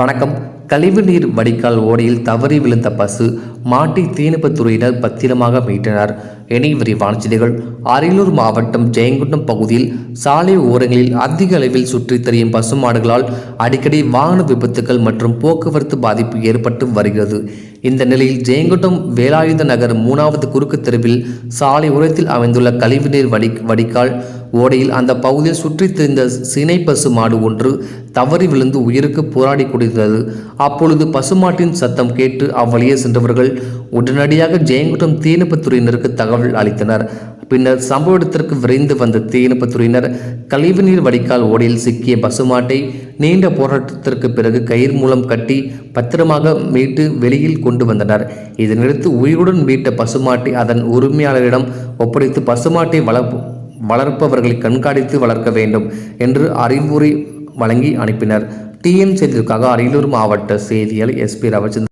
வணக்கம். கழிவுநீர் வடிகால் ஓடையில் தவறி விழுந்த பசு மாட்டி தீயணைப்புத்துறையினர் பத்திரமாக மீட்டனர். இனி விரிவான செய்திகள். அரியலூர் மாவட்டம் ஜெயங்குண்டம் பகுதியில் சாலை ஓரங்களில் அதிக அளவில் சுற்றித் திரியும் பசுமாடுகளால் அடிக்கடி வாகன விபத்துகள் மற்றும் போக்குவரத்து பாதிப்பு ஏற்பட்டு வருகிறது. இந்த நிலையில் ஜெயங்கொண்டம் வேலாயுத நகர் மூணாவது குறுக்கு தெருவில் சாலை உரத்தில் அமைந்துள்ள கழிவுநீர் வடி வடிகால் ஓடையில் அந்த பகுதியில் சுற்றித் திரிந்த சினை பசு மாடு ஒன்று தவறி விழுந்து உயிருக்கு போராடி கொடுத்தது அப்பொழுது பசுமாட்டின் சத்தம் கேட்டு அவ்வழியே சென்றவர்கள் உடனடியாக ஜெயங்கொண்டம் தீயணைப்புத்துறையினருக்கு தகவல் அளித்தனர். பின்னர் சம்பவ இடத்திற்கு விரைந்து வந்த தீயணைப்புத்துறையினர் கழிவுநீர் வடிகால் ஓடையில் சிக்கிய பசுமாட்டை நீண்ட போராட்டத்திற்கு பிறகு கயிறு மூலம் கட்டி பத்திரமாக மீட்டு வெளியில் கொண்டு வந்தனர். இதனையடுத்து உயிருடன் மீட்ட பசுமாட்டை அதன் உரிமையாளரிடம் ஒப்படைத்து பசுமாட்டை வளர்ப்பு வளர்ப்பவர்களை கண்காணித்து வளர்க்க வேண்டும் என்று அறிவுரை வழங்கி அனுப்பினர். டிஎன் செய்திகளுக்காக அரியலூர் மாவட்ட செய்தியாளர் எஸ்பி ரவிச்சந்திரன்